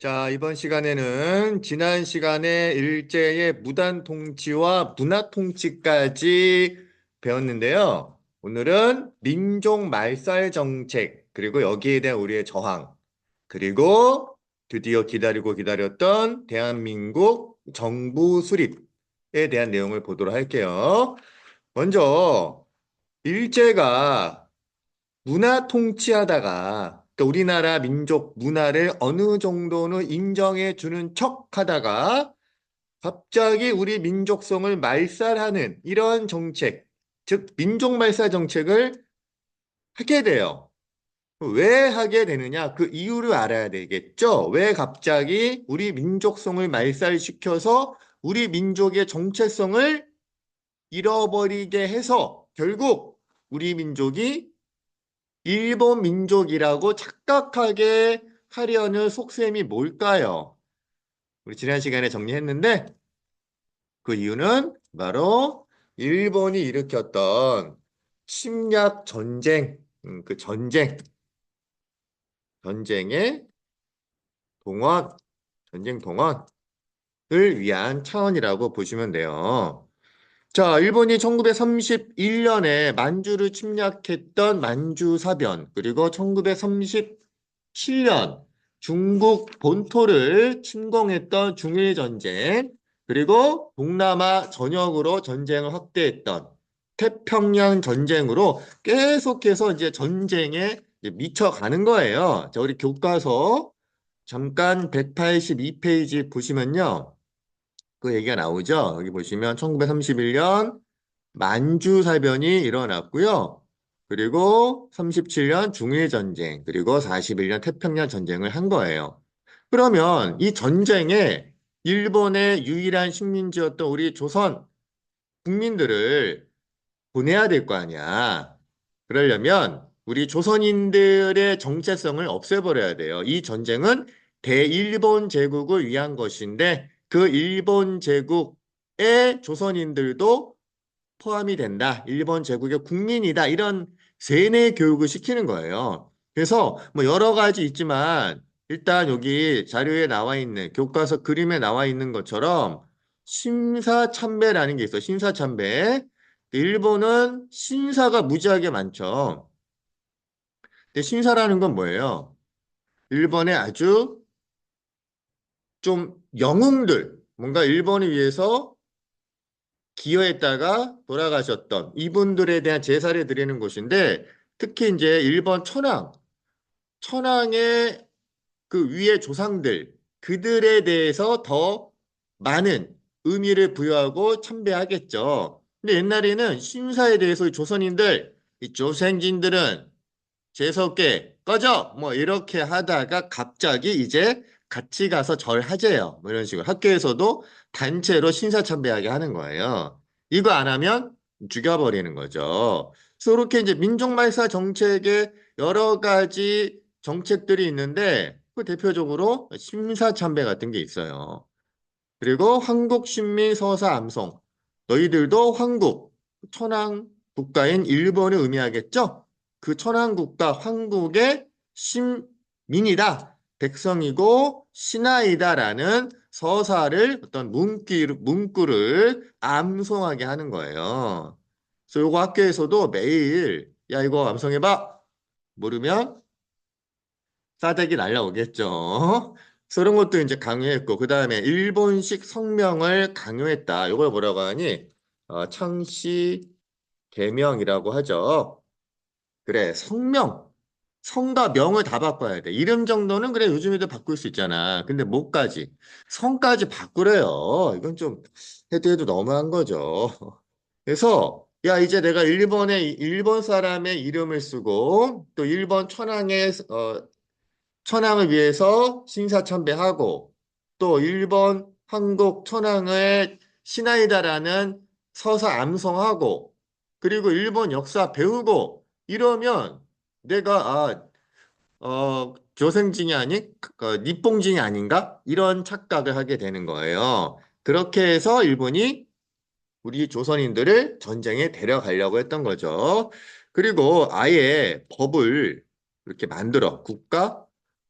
자, 이번 시간에는 지난 시간에 일제의 무단 통치와 문화 통치까지 배웠는데요. 오늘은 민족 말살 정책, 그리고 여기에 대한 우리의 저항, 그리고 드디어 기다리고 기다렸던 대한민국 정부 수립에 대한 내용을 보도록 할게요. 먼저, 일제가 문화 통치하다가 그러니까 우리나라 민족 문화를 어느 정도는 인정해 주는 척 하다가 갑자기 우리 민족성을 말살하는 이런 정책, 즉 민족 말살 정책을 하게 돼요. 왜 하게 되느냐? 그 이유를 알아야 되겠죠? 왜 갑자기 우리 민족성을 말살시켜서 우리 민족의 정체성을 잃어버리게 해서 결국 우리 민족이 일본 민족이라고 착각하게 하려는 속셈이 뭘까요? 우리 지난 시간에 정리했는데 그 이유는 바로 일본이 일으켰던 침략 전쟁, 음, 그 전쟁, 전쟁의 동원, 전쟁 동원을 위한 차원이라고 보시면 돼요. 자, 일본이 1931년에 만주를 침략했던 만주사변, 그리고 1937년 중국 본토를 침공했던 중일전쟁, 그리고 동남아 전역으로 전쟁을 확대했던 태평양 전쟁으로 계속해서 이제 전쟁에 미쳐가는 거예요. 자, 우리 교과서 잠깐 182페이지 보시면요. 그 얘기가 나오죠. 여기 보시면 1931년 만주 사변이 일어났고요. 그리고 37년 중일 전쟁, 그리고 41년 태평양 전쟁을 한 거예요. 그러면 이 전쟁에 일본의 유일한 식민지였던 우리 조선 국민들을 보내야 될 거 아니야. 그러려면 우리 조선인들의 정체성을 없애버려야 돼요. 이 전쟁은 대일본 제국을 위한 것인데 그 일본 제국의 조선인들도 포함이 된다. 일본 제국의 국민이다. 이런 세뇌 교육을 시키는 거예요. 그래서 뭐 여러 가지 있지만 일단 여기 자료에 나와 있는 교과서 그림에 나와 있는 것처럼 심사참배라는 게 있어. 심사참배. 일본은 신사가 무지하게 많죠. 근데 신사라는 건 뭐예요? 일본의 아주 좀 영웅들, 뭔가 일본을 위해서 기여했다가 돌아가셨던 이분들에 대한 제사를 드리는 곳인데 특히 이제 일본 천황, 천황의 그 위의 조상들, 그들에 대해서 더 많은 의미를 부여하고 참배하겠죠. 근데 옛날에는 신사에 대해서 조선인들, 이 조생진들은 재수없게 꺼져! 뭐 이렇게 하다가 갑자기 이제 같이 가서 절 하재요. 뭐 이런 식으로 학교에서도 단체로 신사참배하게 하는 거예요. 이거 안 하면 죽여버리는 거죠. 그래서 이렇게 이제 민족말사 정책에 여러 가지 정책들이 있는데 그 대표적으로 심사참배 같은 게 있어요. 그리고 한국신민서사 암송. 너희들도 황국, 천황 국가인 일본을 의미하겠죠? 그 천황 국가 황국의 신민이다. 백성이고 신하이다라는 서사를 어떤 문기, 문구를 암송하게 하는 거예요. 그래서 요거 학교에서도 매일 야 이거 암송해봐 모르면 싸대기 날라오겠죠. 이런 것도 이제 강요했고 그 다음에 일본식 성명을 강요했다. 이걸 뭐라고 하니 어, 창씨 개명이라고 하죠. 그래 성명 성과 명을 다 바꿔야 돼. 이름 정도는 그래 요즘에도 바꿀 수 있잖아. 근데 뭐까지? 성까지 바꾸래요. 이건 좀 해도 해도 너무한 거죠. 그래서 야 이제 내가 일본의 일본 사람의 이름을 쓰고 또 일본 천황의 어, 천황을 위해서 신사참배하고 또 일본 한국 천황의 신하이다라는 서사 암송하고 그리고 일본 역사 배우고 이러면 내가 아, 어, 조생진이 아닌 어, 니뽕진이 아닌가? 이런 착각을 하게 되는 거예요. 그렇게 해서 일본이 우리 조선인들을 전쟁에 데려가려고 했던 거죠. 그리고 아예 법을 이렇게 만들어 국가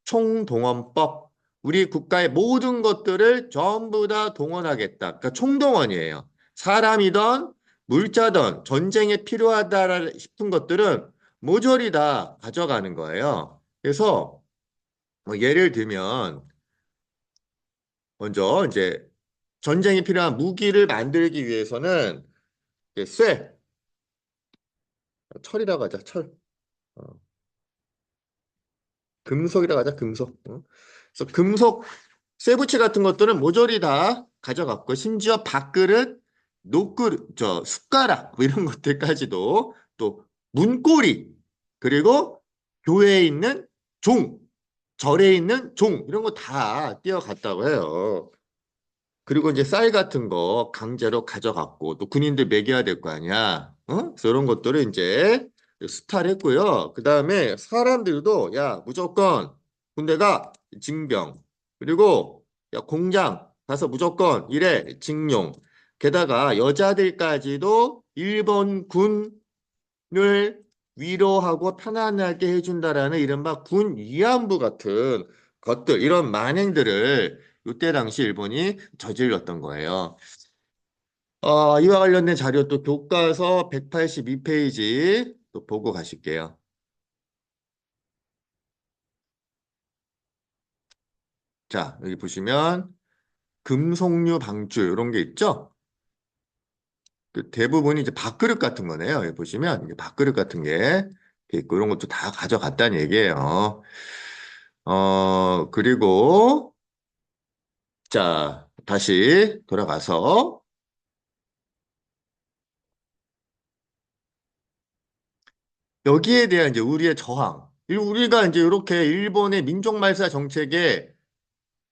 총동원법 우리 국가의 모든 것들을 전부 다 동원하겠다. 그러니까 총동원이에요. 사람이든 물자든 전쟁에 필요하다 싶은 것들은 모조리 다 가져가는 거예요. 그래서 뭐 예를 들면 먼저 이제 전쟁에 필요한 무기를 만들기 위해서는 쇠, 철이라고 하자, 철. 어. 금속이라고 하자, 금속. 어? 그래서 금속 쇠붙이 같은 것들은 모조리 다 가져갔고 심지어 밥그릇, 녹그릇, 저 숟가락 뭐 이런 것들까지도 또 문고리 그리고 교회에 있는 종, 절에 있는 종 이런 거다 띄어갔다고 해요. 그리고 이제 쌀 같은 거 강제로 가져갔고 또 군인들 먹여야 될 거 아니야. 어? 이런 것들을 이제 수탈 했고요. 그 다음에 사람들도 야 무조건 군대 가 징병 그리고 야 공장 가서 무조건 일해 징용 게다가 여자들까지도 일본 군 을 위로하고 편안하게 해준다라는 이른바 군 위안부 같은 것들 이런 만행들을 이때 당시 일본이 저질렀던 거예요. 어, 이와 관련된 자료 또 교과서 182페이지 또 보고 가실게요. 자, 여기 보시면 금속류 방출 이런 게 있죠? 그 대부분이 이제 밥그릇 같은 거네요. 여기 보시면 이게 밥그릇 같은 게 있고 이런 것도 다 가져갔다는 얘기예요. 어, 그리고 자, 다시 돌아가서 여기에 대한 이제 우리의 저항. 이- 우리가 이제 이렇게 일본의 민족 말사 정책에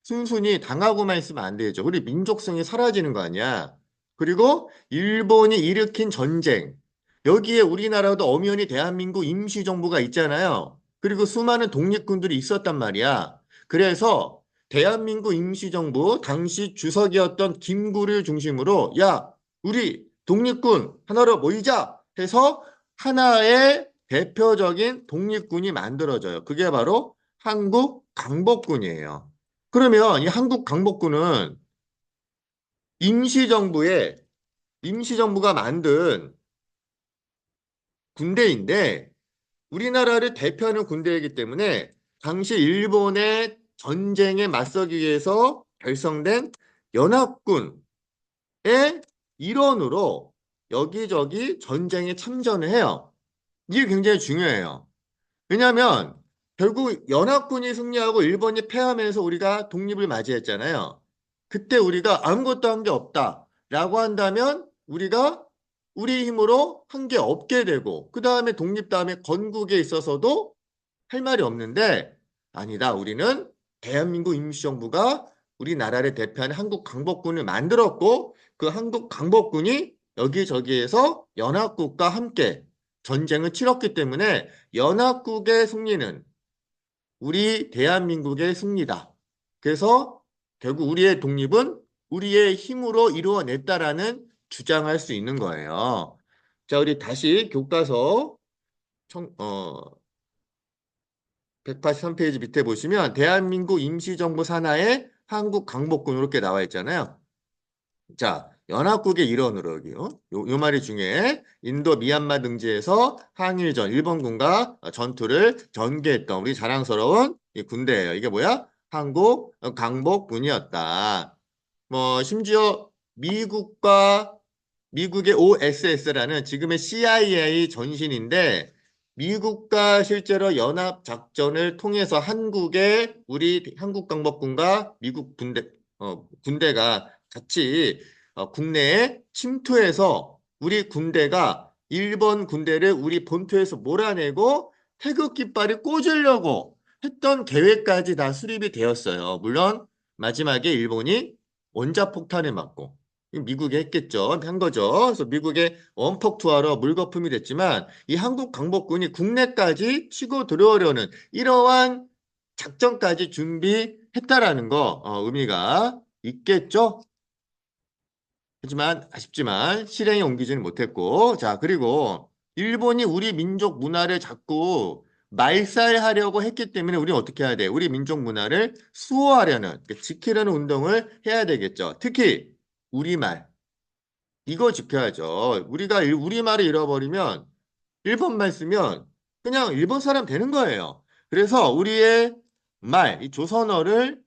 순순히 당하고만 있으면 안 되죠. 우리 민족성이 사라지는 거 아니야. 그리고 일본이 일으킨 전쟁. 여기에 우리나라도 엄연히 대한민국 임시정부가 있잖아요. 그리고 수많은 독립군들이 있었단 말이야. 그래서 대한민국 임시정부 당시 주석이었던 김구를 중심으로 야, 우리 독립군 하나로 모이자 해서 하나의 대표적인 독립군이 만들어져요. 그게 바로 한국 강복군이에요. 그러면 이 한국 강복군은 임시정부의 임시정부가 만든 군대인데 우리나라를 대표하는 군대이기 때문에 당시 일본의 전쟁에 맞서기 위해서 결성된 연합군의 일원으로 여기저기 전쟁에 참전을 해요. 이게 굉장히 중요해요. 왜냐하면 결국 연합군이 승리하고 일본이 패하면서 우리가 독립을 맞이했잖아요. 그때 우리가 아무것도 한 게 없다라고 한다면 우리가 우리 힘으로 한 게 없게 되고 그 다음에 독립 다음에 건국에 있어서도 할 말이 없는데 아니다. 우리는 대한민국 임시정부가 우리나라를 대표하는 한국 강복군을 만들었고 그 한국 강복군이 여기저기에서 연합국과 함께 전쟁을 치렀기 때문에 연합국의 승리는 우리 대한민국의 승리다. 그래서 결국 우리의 독립은 우리의 힘으로 이루어냈다라는 주장할 수 있는 거예요. 자, 우리 다시 교과서 청, 어, 183페이지 밑에 보시면 대한민국 임시정부 산하에 한국 강복군 이렇게 나와 있잖아요. 자, 연합국의 일원으로 여기요. 요, 요 말이 중요해. 인도 미얀마 등지에서 항일전 일본군과 전투를 전개했던 우리 자랑스러운 이 군대예요. 이게 뭐야? 한국 강복군이었다. 뭐 심지어 미국과 미국의 OSS라는 지금의 CIA 전신인데 미국과 실제로 연합 작전을 통해서 한국의 우리 한국 강복군과 미국 군대 어, 군대가 같이 어, 국내에 침투해서 우리 군대가 일본 군대를 우리 본토에서 몰아내고 태극 깃발을 꽂으려고 했던 계획까지 다 수립이 되었어요. 물론 마지막에 일본이 원자폭탄을 맞고 미국이 했겠죠. 한 거죠. 그래서 미국의 원폭 투하로 물거품이 됐지만 이 한국 강복군이 국내까지 치고 들어오려는 이러한 작전까지 준비했다라는 거 어, 의미가 있겠죠. 하지만 아쉽지만 실행에 옮기지는 못했고 자 그리고 일본이 우리 민족 문화를 자꾸 말살하려고 했기 때문에 우리는 어떻게 해야 돼? 우리 민족 문화를 수호하려는, 그러니까 지키려는 운동을 해야 되겠죠. 특히 우리말. 이거 지켜야죠. 우리가 일- 우리말을 잃어버리면 일본말 쓰면 그냥 일본 사람 되는 거예요. 그래서 우리의 말, 이 조선어를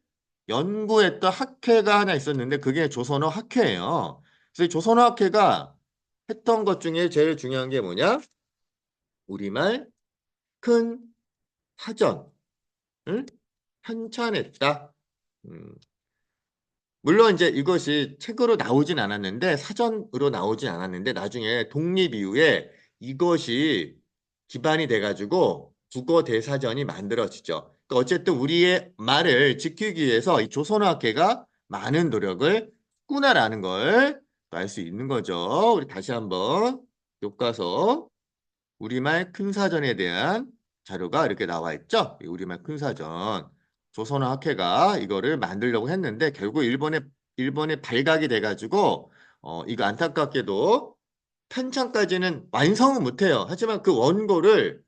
연구했던 학회가 하나 있었는데 그게 조선어 학회예요. 그래서 이 조선어 학회가 했던 것 중에 제일 중요한 게 뭐냐? 우리말 큰 사전을 편찬했다. 음, 물론 이제 이것이 책으로 나오진 않았는데 사전으로 나오진 않았는데 나중에 독립 이후에 이것이 기반이 돼가지고 국어 대사전이 만들어지죠. 그러니까 어쨌든 우리의 말을 지키기 위해서 이 조선어학회가 많은 노력을 했구나라는 걸 알 수 있는 거죠. 우리 다시 한번 교과서 우리말 큰 사전에 대한 자료가 이렇게 나와 있죠. 이 우리말 큰 사전. 조선어 학회가 이거를 만들려고 했는데 결국 일본에 일본에 발각이 돼가지고 어 이거 안타깝게도 편찬까지는 완성은 못해요. 하지만 그 원고를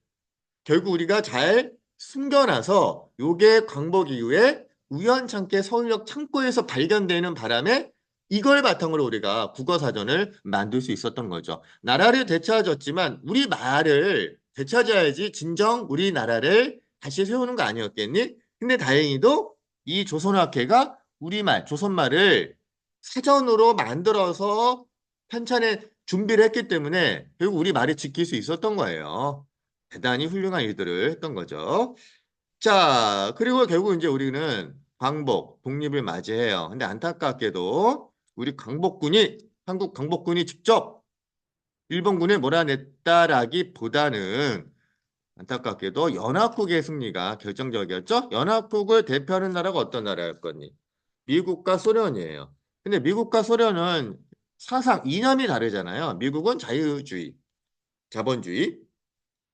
결국 우리가 잘 숨겨놔서 요게 광복 이후에 우연찮게 서울역 창고에서 발견되는 바람에 이걸 바탕으로 우리가 국어사전을 만들 수 있었던 거죠. 나라를 되찾았지만 우리 말을 되찾아야지 진정 우리나라를 다시 세우는 거 아니었겠니? 근데 다행히도 이 조선학회가 우리말, 조선말을 사전으로 만들어서 편찬에 준비를 했기 때문에 결국 우리 말을 지킬 수 있었던 거예요. 대단히 훌륭한 일들을 했던 거죠. 자, 그리고 결국 이제 우리는 광복, 독립을 맞이해요. 근데 안타깝게도 우리 광복군이, 한국 광복군이 직접 일본군을 몰아냈다라기보다는 안타깝게도 연합국의 승리가 결정적이었죠. 연합국을 대표하는 나라가 어떤 나라였거니? 미국과 소련이에요. 근데 미국과 소련은 사상, 이념이 다르잖아요. 미국은 자유주의, 자본주의,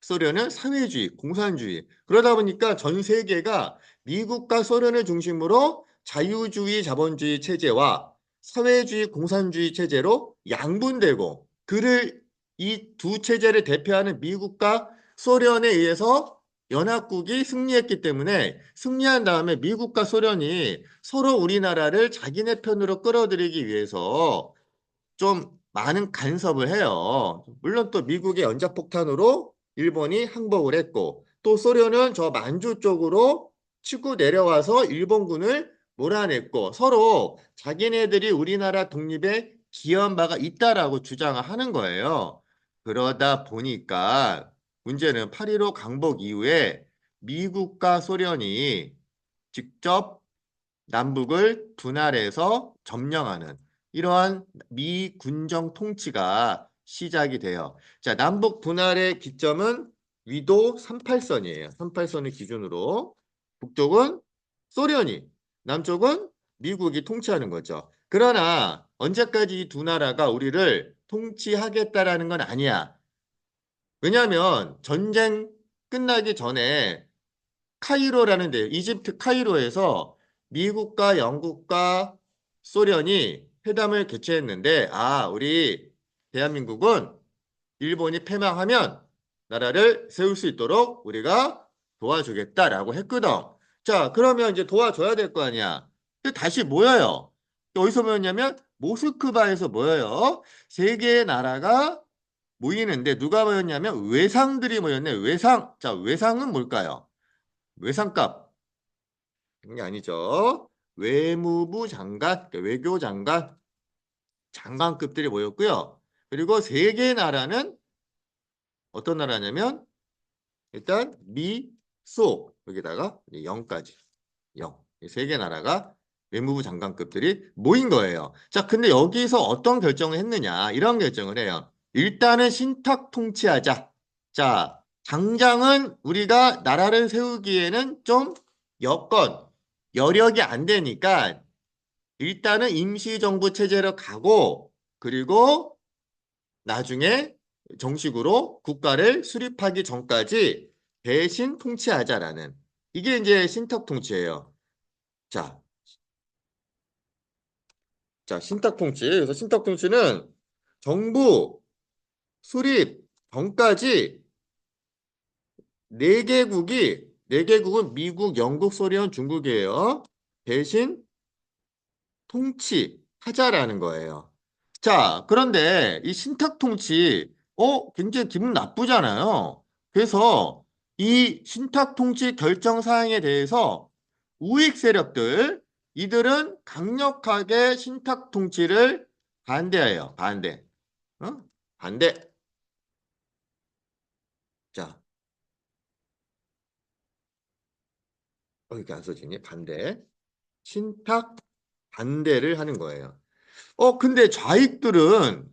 소련은 사회주의, 공산주의. 그러다 보니까 전 세계가 미국과 소련을 중심으로 자유주의, 자본주의 체제와 사회주의, 공산주의 체제로 양분되고 그를 이 두 체제를 대표하는 미국과 소련에 의해서 연합국이 승리했기 때문에 승리한 다음에 미국과 소련이 서로 우리나라를 자기네 편으로 끌어들이기 위해서 좀 많은 간섭을 해요. 물론 또 미국의 연자폭탄으로 일본이 항복을 했고 또 소련은 저 만주 쪽으로 치고 내려와서 일본군을 몰아냈고 서로 자기네들이 우리나라 독립에 기여한 바가 있다라고 주장을 하는 거예요. 그러다 보니까 문제는 8.15 강복 이후에 미국과 소련이 직접 남북을 분할해서 점령하는 이러한 미군정 통치가 시작이 돼요. 자, 남북 분할의 기점은 위도 38선이에요. 38선을 기준으로 북쪽은 소련이, 남쪽은 미국이 통치하는 거죠. 그러나 언제까지 이 두 나라가 우리를 통치하겠다라는 건 아니야. 왜냐하면 전쟁 끝나기 전에 카이로라는 데, 이집트 카이로에서 미국과 영국과 소련이 회담을 개최했는데, 아, 우리 대한민국은 일본이 패망하면 나라를 세울 수 있도록 우리가 도와주겠다라고 했거든. 자, 그러면 이제 도와줘야 될 거 아니야. 다시 모여요. 어디서 모였냐면 모스크바에서 모여요. 세 개의 나라가 모이는데 누가 모였냐면 외상들이 모였네. 외상. 자, 외상은 뭘까요? 외상값. 이게 아니죠. 외무부 장관, 그러니까 외교 장관, 장관급들이 모였고요. 그리고 세 개의 나라는 어떤 나라냐면 일단 미, 소 여기다가 0까지 0. 세개 나라가 외무부 장관급들이 모인 거예요. 자, 근데 여기서 어떤 결정을 했느냐? 이런 결정을 해요. 일단은 신탁 통치하자. 자, 당장은 우리가 나라를 세우기에는 좀 여건, 여력이 안 되니까 일단은 임시정부 체제로 가고 그리고 나중에 정식으로 국가를 수립하기 전까지 대신 통치하자라는 이게 이제 신탁 통치예요. 자, 자 신탁 통치. 그래서 신탁 통치는 정부 수립 전까지 네 개국이 네 개국은 미국, 영국, 소련, 중국이에요. 대신 통치하자라는 거예요. 자, 그런데 이 신탁 통치, 어, 굉장히 기분 나쁘잖아요. 그래서 이 신탁 통치 결정 사항에 대해서 우익 세력들, 이들은 강력하게 신탁 통치를 반대해요. 반대. 어? 반대. 자, 어, 이렇게 안 써지니? 반대. 신탁 반대를 하는 거예요. 어, 근데 좌익들은,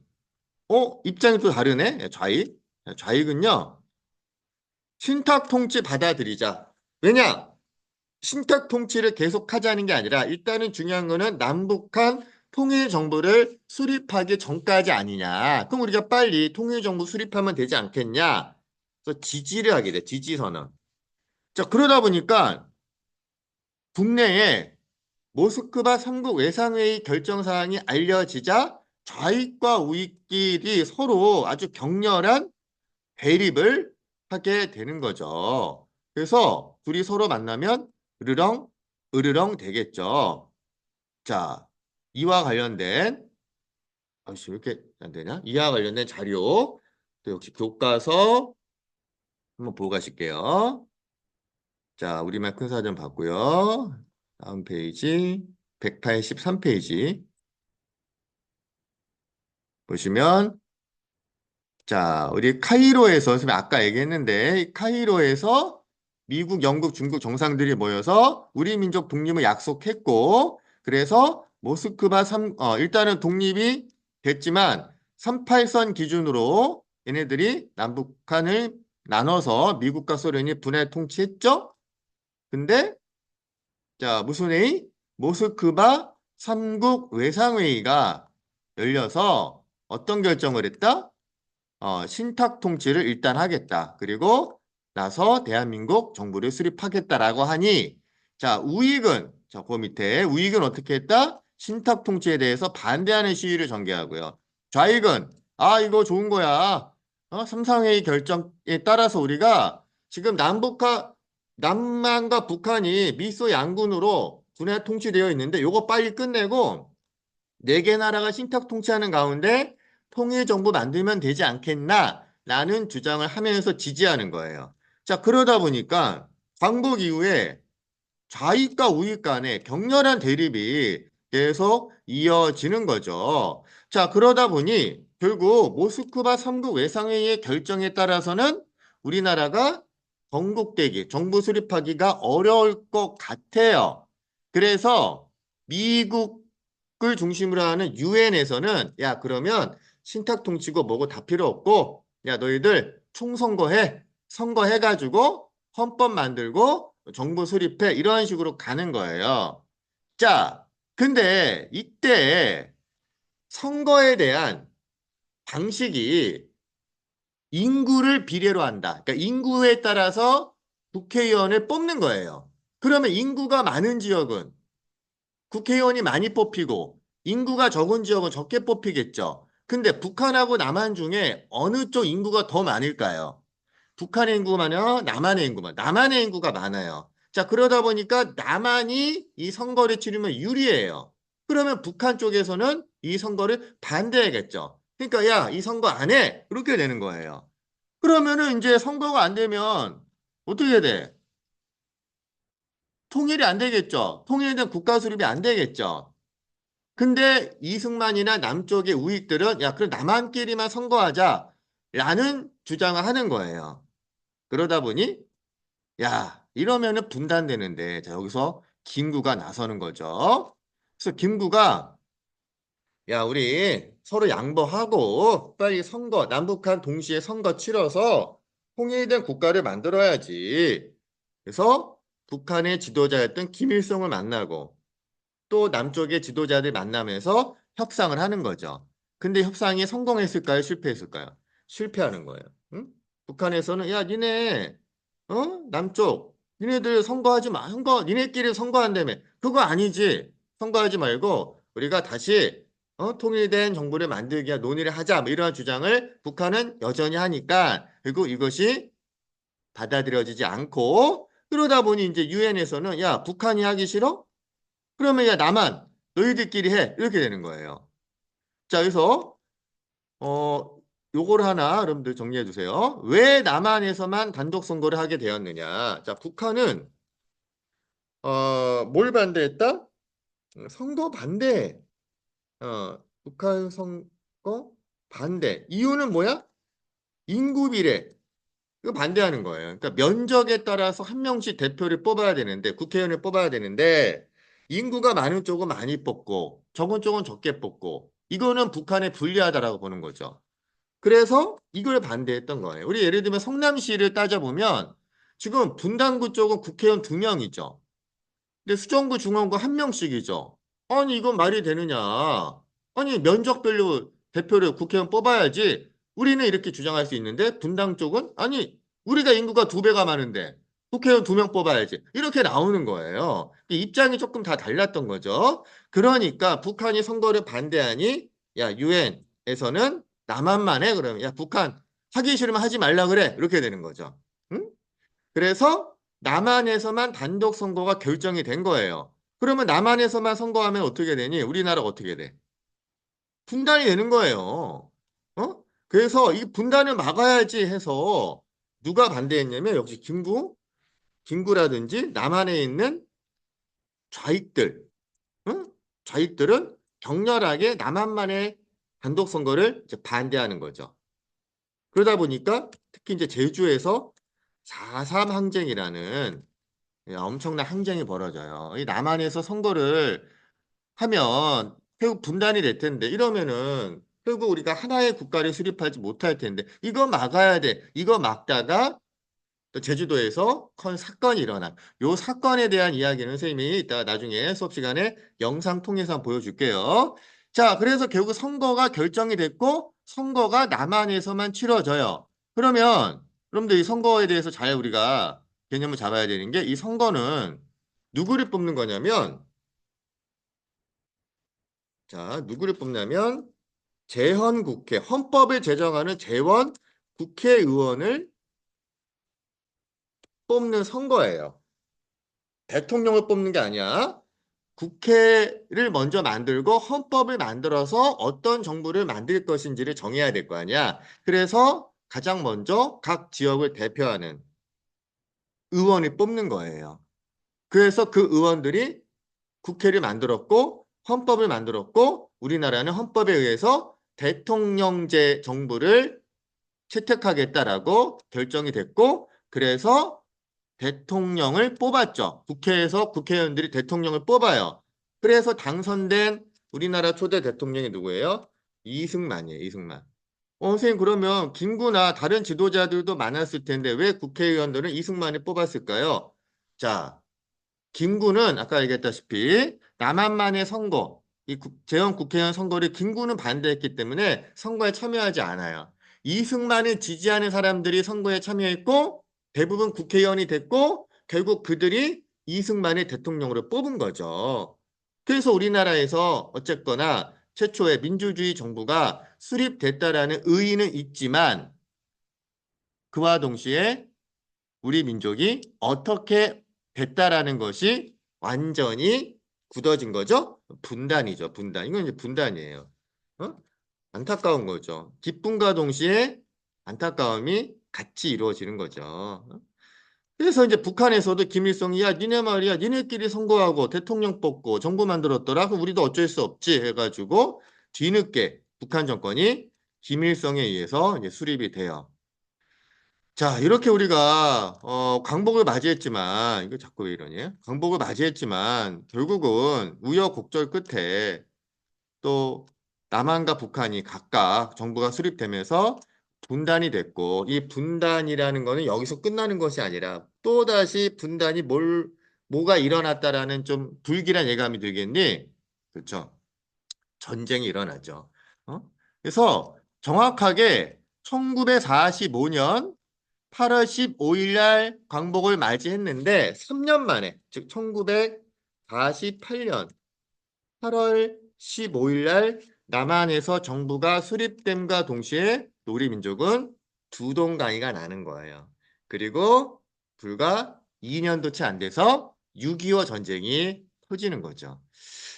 어, 입장이 또 다르네? 좌익. 좌익은요, 신탁 통치 받아들이자. 왜냐? 신탁 통치를 계속 하자는 게 아니라 일단은 중요한 거는 남북한 통일 정부를 수립하기 전까지 아니냐. 그럼 우리가 빨리 통일 정부 수립하면 되지 않겠냐? 그래서 지지를 하게 돼. 지지 선언. 자, 그러다 보니까 국내에 모스크바 3국 외상회의 결정 사항이 알려지자 좌익과 우익끼리 서로 아주 격렬한 대립을 하게 되는 거죠. 그래서 둘이 서로 만나면 으르렁 으르렁 되겠죠. 자, 이와 관련된 아씨 왜 이렇게 안 되냐? 이와 관련된 자료 또 역시 교과서 한번 보고 가실게요. 자, 우리말 큰 사전 봤고요. 다음 페이지 183페이지 보시면 자, 우리 카이로에서 아까 얘기했는데 이 카이로에서 미국, 영국, 중국 정상들이 모여서 우리 민족 독립을 약속했고 그래서 모스크바 3 어, 일단은 독립이 됐지만 38선 기준으로 얘네들이 남북한을 나눠서 미국과 소련이 분할 통치했죠. 근데 자, 무슨 회의? 모스크바 3국 외상회의가 열려서 어떤 결정을 했다? 어, 신탁 통치를 일단 하겠다. 그리고 나서 대한민국 정부를 수립하겠다라고 하니 자, 우익은 저그 밑에 우익은 어떻게 했다? 신탁 통치에 대해서 반대하는 시위를 전개하고요. 좌익은 아, 이거 좋은 거야. 어, 삼상회의 결정에 따라서 우리가 지금 남북한 남한과 북한이 미소 양군으로 분해 통치되어 있는데 요거 빨리 끝내고 네 개 나라가 신탁 통치하는 가운데 통일 정부 만들면 되지 않겠나? 라는 주장을 하면서 지지하는 거예요. 자, 그러다 보니까 광복 이후에 좌익과 우익 간의 격렬한 대립이 계속 이어지는 거죠. 자, 그러다 보니 결국 모스크바 3국 외상회의의 결정에 따라서는 우리나라가 건국되기, 정부 수립하기가 어려울 것 같아요. 그래서 미국을 중심으로 하는 유엔에서는 야 그러면 신탁 통치고 뭐고 다 필요 없고 야 너희들 총선거해 선거해가지고 헌법 만들고 정부 수립해 이런 식으로 가는 거예요. 자, 근데 이때 선거에 대한 방식이 인구를 비례로 한다. 그러니까 인구에 따라서 국회의원을 뽑는 거예요. 그러면 인구가 많은 지역은 국회의원이 많이 뽑히고 인구가 적은 지역은 적게 뽑히겠죠. 근데 북한하고 남한 중에 어느 쪽 인구가 더 많을까요? 북한의 인구가 많아요? 남한의 인구가 남한의 인구가 많아요. 자, 그러다 보니까 남한이 이 선거를 치르면 유리해요. 그러면 북한 쪽에서는 이 선거를 반대하겠죠. 그러니까 야, 이 선거 안 해. 이렇게 되는 거예요. 그러면은 이제 선거가 안 되면 어떻게 돼? 통일이 안 되겠죠. 통일된 국가 수립이 안 되겠죠. 근데 이승만이나 남쪽의 우익들은 야, 그럼 남한끼리만 선거하자. 라는 주장을 하는 거예요. 그러다 보니 야, 이러면은 분단되는데 자, 여기서 김구가 나서는 거죠. 그래서 김구가 야, 우리 서로 양보하고 빨리 선거, 남북한 동시에 선거 치러서 통일된 국가를 만들어야지. 그래서 북한의 지도자였던 김일성을 만나고 또 남쪽의 지도자들 만나면서 협상을 하는 거죠. 근데 협상이 성공했을까요? 실패했을까요? 실패하는 거예요. 응? 북한에서는 야, 니네 어? 남쪽 니네들 선거하지 마. 선거 니네끼리 선거한다며. 그거 아니지. 선거하지 말고 우리가 다시 어? 통일된 정부를 만들기 위한 논의를 하자 뭐 이러한 주장을 북한은 여전히 하니까 그리고 이것이 받아들여지지 않고 그러다 보니 이제 유엔에서는 야 북한이 하기 싫어? 그러면 야 남한 너희들끼리 해 이렇게 되는 거예요. 자 그래서 어 요걸 하나 여러분들 정리해 주세요. 왜 남한에서만 단독 선거를 하게 되었느냐? 자 북한은 어뭘 반대했다? 음, 선거 반대. 어 북한 선거 반대. 이유는 뭐야? 인구 비례. 이거 반대하는 거예요. 그러니까 면적에 따라서 한 명씩 대표를 뽑아야 되는데 국회의원을 뽑아야 되는데 인구가 많은 쪽은 많이 뽑고 적은 쪽은 적게 뽑고 이거는 북한에 불리하다라고 보는 거죠. 그래서 이걸 반대했던 거예요. 우리 예를 들면 성남시를 따져보면 지금 분당구 쪽은 국회의원 두 명이죠. 근데 수정구 중원구 한 명씩이죠. 아니 이건 말이 되느냐. 아니 면적별로 대표를 국회의원 뽑아야지 우리는 이렇게 주장할 수 있는데 분당 쪽은 아니 우리가 인구가 두 배가 많은데 국회의원 두 명 뽑아야지 이렇게 나오는 거예요. 입장이 조금 다 달랐던 거죠. 그러니까 북한이 선거를 반대하니 야 유엔에서는 남한만 해 그러면 야 북한 하기 싫으면 하지 말라 그래 이렇게 되는 거죠. 응? 그래서 남한에서만 단독 선거가 결정이 된 거예요. 그러면 남한에서만 선거하면 어떻게 되니? 우리나라 어떻게 돼? 분단이 되는 거예요. 어? 그래서 이 분단을 막아야지 해서 누가 반대했냐면 역시 김구, 김구라든지 남한에 있는 좌익들, 응? 좌익들은 격렬하게 남한만의 단독 선거를 반대하는 거죠. 그러다 보니까 특히 이제 제주에서 4.3 항쟁이라는 엄청난 항쟁이 벌어져요. 이 남한에서 선거를 하면 결국 분단이 될 텐데 이러면은 결국 우리가 하나의 국가를 수립하지 못할 텐데 이거 막아야 돼. 이거 막다가 또 제주도에서 큰 사건이 일어나. 요 사건에 대한 이야기는 선생님이 이따 나중에 수업 시간에 영상 통해서 보여줄게요. 자, 그래서 결국 선거가 결정이 됐고 선거가 남한에서만 치러져요. 그러면 여러분들 이 선거에 대해서 잘 우리가 개념을 잡아야 되는 게 이 선거는 누구를 뽑는 거냐면 자, 누구를 뽑냐면 재헌 국회, 헌법을 제정하는 재원 국회의원을 뽑는 선거예요. 대통령을 뽑는 게 아니야. 국회를 먼저 만들고 헌법을 만들어서 어떤 정부를 만들 것인지를 정해야 될 거 아니야. 그래서 가장 먼저 각 지역을 대표하는 의원을 뽑는 거예요. 그래서 그 의원들이 국회를 만들었고 헌법을 만들었고 우리나라는 헌법에 의해서 대통령제 정부를 채택하겠다라고 결정이 됐고 그래서 대통령을 뽑았죠. 국회에서 국회의원들이 대통령을 뽑아요. 그래서 당선된 우리나라 초대 대통령이 누구예요? 이승만이에요. 이승만. 어, 선생님 그러면 김구나 다른 지도자들도 많았을 텐데 왜 국회의원들은 이승만을 뽑았을까요? 자, 김구는 아까 얘기했다시피 남한만의 선거, 이 재헌 국회의원 선거를 김구는 반대했기 때문에 선거에 참여하지 않아요. 이승만을 지지하는 사람들이 선거에 참여했고 대부분 국회의원이 됐고 결국 그들이 이승만을 대통령으로 뽑은 거죠. 그래서 우리나라에서 어쨌거나 최초의 민주주의 정부가 수립됐다라는 의의는 있지만 그와 동시에 우리 민족이 어떻게 됐다라는 것이 완전히 굳어진 거죠. 분단이죠. 분단. 이건 이제 분단이에요. 어? 안타까운 거죠. 기쁨과 동시에 안타까움이 같이 이루어지는 거죠. 어? 그래서 이제 북한에서도 김일성이 야 니네 말이야 니네끼리 선거하고 대통령 뽑고 정부 만들었더라 그럼 우리도 어쩔 수 없지 해가지고 뒤늦게 북한 정권이 김일성에 의해서 이제 수립이 돼요. 자 이렇게 우리가 어, 광복을 맞이했지만 이거 자꾸 왜 이러니? 광복을 맞이했지만 결국은 우여곡절 끝에 또 남한과 북한이 각각 정부가 수립되면서 분단이 됐고 이 분단이라는 거는 여기서 끝나는 것이 아니라 또다시 분단이 뭘 뭐가 일어났다라는 좀 불길한 예감이 들겠니? 그렇죠. 전쟁이 일어나죠. 어? 그래서 정확하게 1945년 8월 15일 날 광복을 맞이했는데 3년 만에 즉 1948년 8월 15일 날 남한에서 정부가 수립됨과 동시에 우리 민족은 두 동강이가 나는 거예요. 그리고 불과 2년도 채 안 돼서 6.25 전쟁이 터지는 거죠.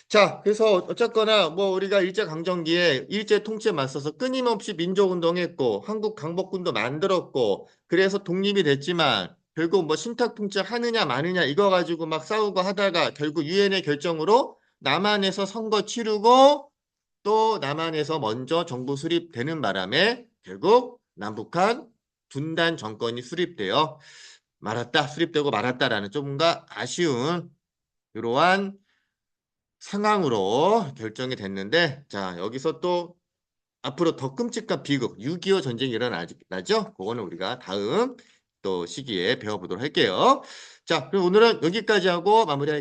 자, 그래서 어쨌거나 뭐 우리가 일제 강점기에 일제 통치에 맞서서 끊임없이 민족 운동했고 한국 강복군도 만들었고 그래서 독립이 됐지만 결국 뭐 신탁 통치 하느냐 마느냐 이거 가지고 막 싸우고 하다가 결국 유엔의 결정으로 남한에서 선거 치르고 또 남한에서 먼저 정부 수립되는 바람에 결국 남북한 분단 정권이 수립되어 말았다 수립되고 말았다라는 조금가 아쉬운 이러한 상황으로 결정이 됐는데 자 여기서 또 앞으로 더 끔찍한 비극 6.25 전쟁이 일어나죠. 그거는 우리가 다음 또 시기에 배워보도록 할게요. 자 그럼 오늘은 여기까지 하고 마무리할게요.